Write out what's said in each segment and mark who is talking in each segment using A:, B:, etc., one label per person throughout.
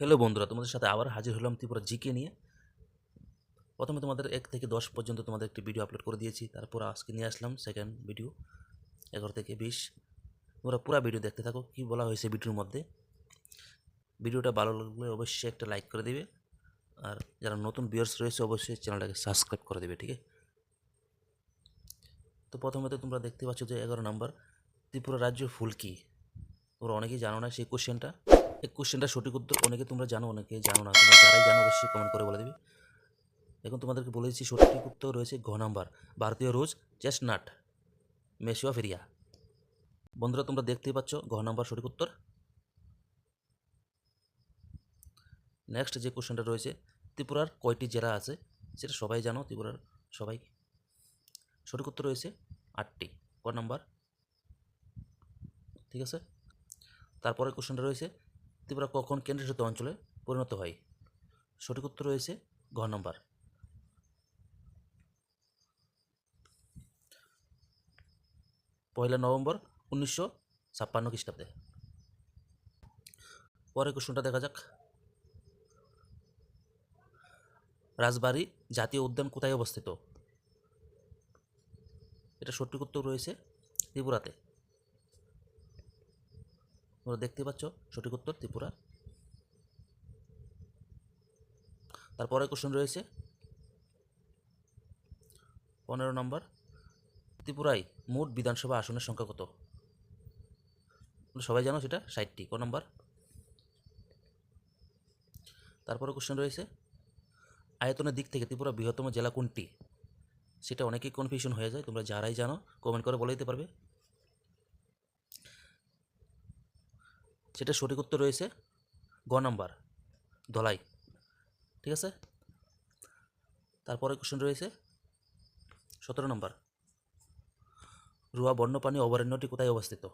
A: Hello বন্ধুরা, তোমাদের সাথে আবার হাজির হলাম ত্রিপুরা জিকে নিয়ে। প্রথমে তোমাদের এক থেকে দশ পর্যন্ত তোমাদের একটি ভিডিও আপলোড করে দিয়েছি, তারপর আজকে নিয়ে আসলাম সেকেন্ড ভিডিও এগারো থেকে বিশ। তোমরা পুরো ভিডিও দেখতে থাকো, কী বলা হয়েছে ভিডিওর মধ্যে। ভিডিওটা ভালো লাগলে অবশ্যই একটা লাইক করে দেবে, আর যারা নতুন ভিউয়ার্স রয়েছে অবশ্যই চ্যানেলটাকে সাবস্ক্রাইব করে দেবে, ঠিক আছে? তো প্রথমত তোমরা দেখতে পাচ্ছ যে এগারো নম্বর ত্রিপুরা রাজ্য ফুল কি? তোমরা অনেকেই জানো না সেই কোশ্চেনটা এই কোশ্চেনটা সঠিক উত্তর অনেকে তোমরা জানো, অনেকে জানো না। তোমরা যারাই জানো, অবশ্যই কমেন্ট করে বলে দিবি। এখন তোমাদেরকে বলে দিচ্ছি, সঠিক উত্তর রয়েছে ঘ নাম্বার। ভারতীয় রোজ চেস্টনাট মেশিয়া ফেরিয়া বন্ধুরা, তোমরা দেখতেই পাচ্ছ ঘ নাম্বার সঠিক উত্তর। নেক্সট যে কোশ্চেনটা রয়েছে, ত্রিপুরার কয়টি জেলা আছে? সেটা সবাই জানো, ত্রিপুরার সবাই। সঠিক উত্তর রয়েছে আটটি। ক নাম্বার? ঠিক আছে? তারপরে কোশ্চেনটা রয়েছে ত্রিপুরা কখন কেন্দ্রশাসিত অঞ্চলে পরিণত হয়? সঠিক উত্তর রয়েছে ঘ নম্বর। পয়লা নভেম্বর উনিশশো ছাপ্পান্ন খ্রিস্টাব্দে। পরের কোশ্চেনটা দেখা যাক। রাজবাড়ি জাতীয় উদ্যান কোথায় অবস্থিত? এটা সঠিক উত্তর রয়েছে ত্রিপুরাতে। তোমরা দেখতে পাচ্ছ সঠিক উত্তর ত্রিপুরা। তারপরে কোশ্চেন রয়েছে, পনেরো নম্বর, ত্রিপুরায় মোট বিধানসভা আসনের সংখ্যা কত? সবাই জানো সেটা, ষাটটি। ক নম্বর? তারপরে কোশ্চেন রয়েছে, আয়তনের দিক থেকে ত্রিপুরা বৃহত্তম জেলা কোনটি? সেটা অনেকেই কনফিউশন হয়ে যায়, তোমরা যারাই জানো কমেন্ট করে বলে দিতে পারবে। সেটা সঠিক উত্তর রয়েছে গ নাম্বার, ধলাই, ঠিক আছে? তারপরে কোশ্চেন রয়েছে সতেরো নম্বর, রুয়া বন্যপ্রাণী অভয়ারণ্যটি কোথায় অবস্থিত?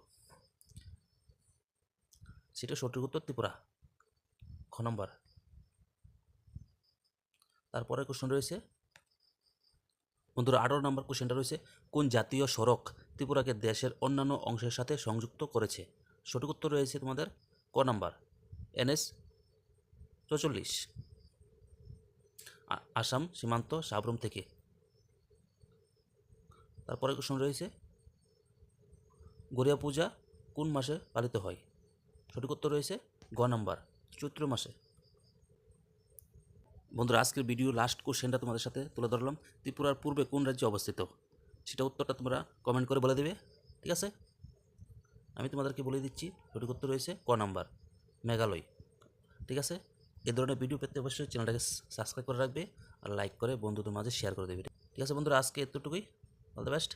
A: সেটা সঠিক উত্তর ত্রিপুরা, খ নম্বর। তারপরে কোশ্চেন রয়েছে, বন্ধুরা আঠারো নম্বর কোশ্চেনটা রয়েছে, কোন জাতীয় সড়ক ত্রিপুরাকে দেশের অন্যান্য অংশের সাথে সংযুক্ত করেছে? সঠিক উত্তর রয়েছে তোমাদের ক নাম্বার, এনএস চৌচল্লিশ আসাম সীমান্ত সাবরুম থেকে। তারপরে কোশ্চেন রয়েছে, গড়িয়া পূজা কোন মাসে পালিত হয়? সঠিক উত্তর রয়েছে গ নাম্বার, চৈত্র মাসে। বন্ধুরা, আজকের ভিডিও লাস্ট কোশ্চেনটা তোমাদের সাথে তুলে ধরলাম। ত্রিপুরার পূর্বে কোন রাজ্যে অবস্থিত? সেটা উত্তরটা তোমরা কমেন্ট করে বলে দেবে, ঠিক আছে? আমি তোমাদেরকে বলে দিচ্ছি, সঠিক উত্তর রয়েছে ক নাম্বার, মেঘালয়। ঠিক আছে? এ ধরনের ভিডিও পেতে অবশ্যই চ্যানেলটাকে সাবস্ক্রাইব করে রাখবে আর লাইক করে বন্ধুদের মাঝে শেয়ার করে দেবে। ঠিক আছে বন্ধুরা, আজকে এতটুকুই। All the best